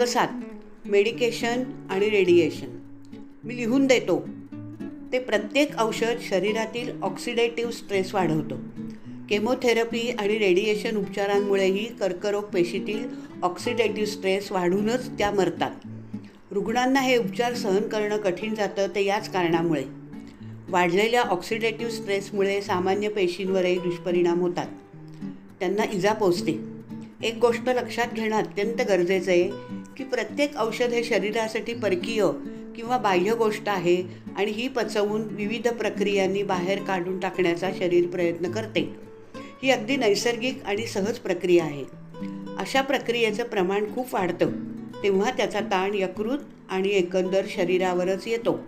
कर्कसात medication आणि radiation. मी लिहून देतो. ते प्रत्येक औषध शरीरातील ऑक्सिडेटिव्ह स्ट्रेस वाढवतो. केमोथेरपी आणि रेडिएशन उपचारांमुळेही कर्करोग पेशीतील ऑक्सिडेटिव्ह स्ट्रेस वाढूनच त्या मरतात. रुग्णांना हे उपचार सहन करणं कठीण जातं ते याच कारणामुळे. वाढलेल्या ऑक्सिडेटिव्ह स्ट्रेसमुळे सामान्य पेशींवरही दुष्परिणाम होतात. त्यांना इजा पोचते. एक गोष्ट लक्षात घेणं अत्यंत गरजेचं आहे की प्रत्येक औषध हे शरीरासाठी परकीय किंवा बाह्य गोष्ट आहे आणि ही पचवून विविध प्रक्रियांनी बाहेर काढून टाकण्याचा शरीर प्रयत्न करते. ही अगदी नैसर्गिक आणि सहज प्रक्रिया आहे. अशा प्रक्रियेचं प्रमाण खूप वाढतं. तेव्हा त्याचा ताण यकृत आणि एकंदर शरीरावरच येतो.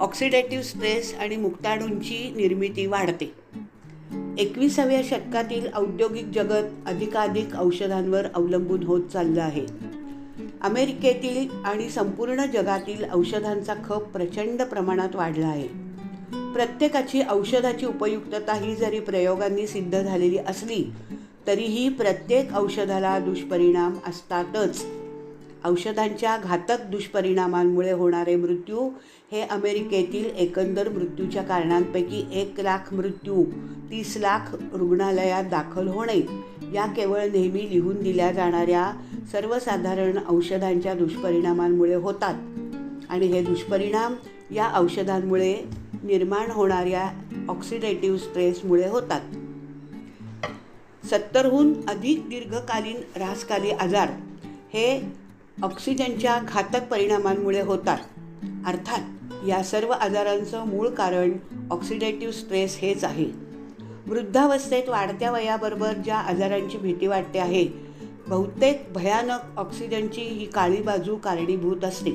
ऑक्सिडेटिव्ह स्ट्रेस आणि मुक्ताणूंची निर्मिती वाढते. एकविसाव्या शतकातील औद्योगिक जगत अधिकाधिक औषधांवर अवलंबून होत चाललं आहे. अमेरिकेतील आणि संपूर्ण जगातील औषधांचा खप प्रचंड प्रमाणात वाढला आहे. प्रत्येकाची औषधाची उपयुक्तता ही जरी प्रयोगांनी सिद्ध झालेली असली तरीही प्रत्येक औषधाला दुष्परिणाम असतातच. औषधांच्या घातक दुष्परिणामांमुळे होणारे मृत्यू हे अमेरिकेतील एकंदर मृत्यूच्या कारणांपैकी एक लाख मृत्यू तीस लाख रुग्णालयात दाखल होणे या केवळ नेहमी लिहून दिल्या जाणाऱ्या सर्वसाधारण औषधांच्या दुष्परिणामांमुळे होतात. आणि हे दुष्परिणाम या औषधांमुळे निर्माण होणाऱ्या ऑक्सिडेटिव्ह स्ट्रेसमुळे होतात. सत्तरहून अधिक दीर्घकालीन रासकाली आजार हे ऑक्सिजनच्या घातक परिणामांमुळे होतात. अर्थात या सर्व आजारांचं मूळ कारण ऑक्सिडेटिव्ह स्ट्रेस हेच आहे. वृद्धावस्थेत वाढत्या वयाबरोबर ज्या आजारांची भीती वाटते आहे बहुतेक भयानक ऑक्सिजनची ही काळी बाजू कारणीभूत असते.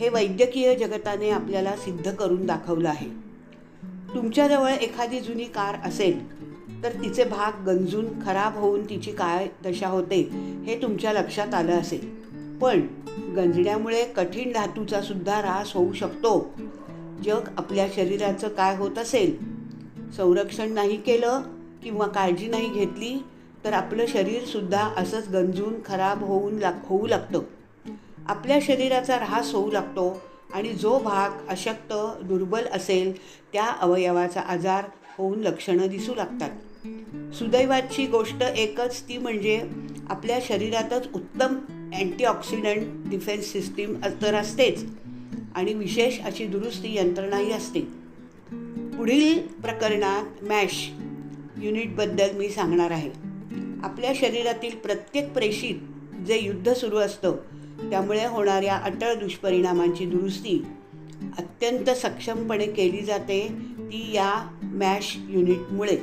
हे वैद्यकीय जगताने आपल्याला सिद्ध करून दाखवलं आहे. तुमच्याजवळ एखादी जुनी कार असेल तर तिचे भाग गंजून खराब होऊन तिची काय दशा होते हे तुमच्या लक्षात आलं असेल. पण गंजण्यामुळे कठीण धातूचा सुद्धा ऱ्हास होऊ शकतो. जग आपल्या शरीराचं काय होत असेल? संरक्षण नाही केलं किंवा काळजी नाही घेतली तर आपलं शरीरसुद्धा असंच गंजून खराब होऊन लाग होऊ लागतं. आपल्या शरीराचा ऱ्हास होऊ लागतो आणि जो भाग अशक्त दुर्बल असेल त्या अवयवाचा आजार होऊन लक्षणं दिसू लागतात. सुदैवाची गोष्ट एकच ती म्हणजे आपल्या शरीरातच उत्तम अँटीऑक्सिडंट डिफेन्स सिस्टीम तर असतेच आणि विशेष अशी दुरुस्ती यंत्रणाही असते. पुढील प्रकरणात मॅश युनिटबद्दल मी सांगणार आहे. आपल्या शरीरातील प्रत्येक प्रेषित जे युद्ध सुरू असतं त्यामुळे होणाऱ्या अटळ दुष्परिणामांची दुरुस्ती अत्यंत सक्षमपणे केली जाते ती या मॅश युनिटमुळे.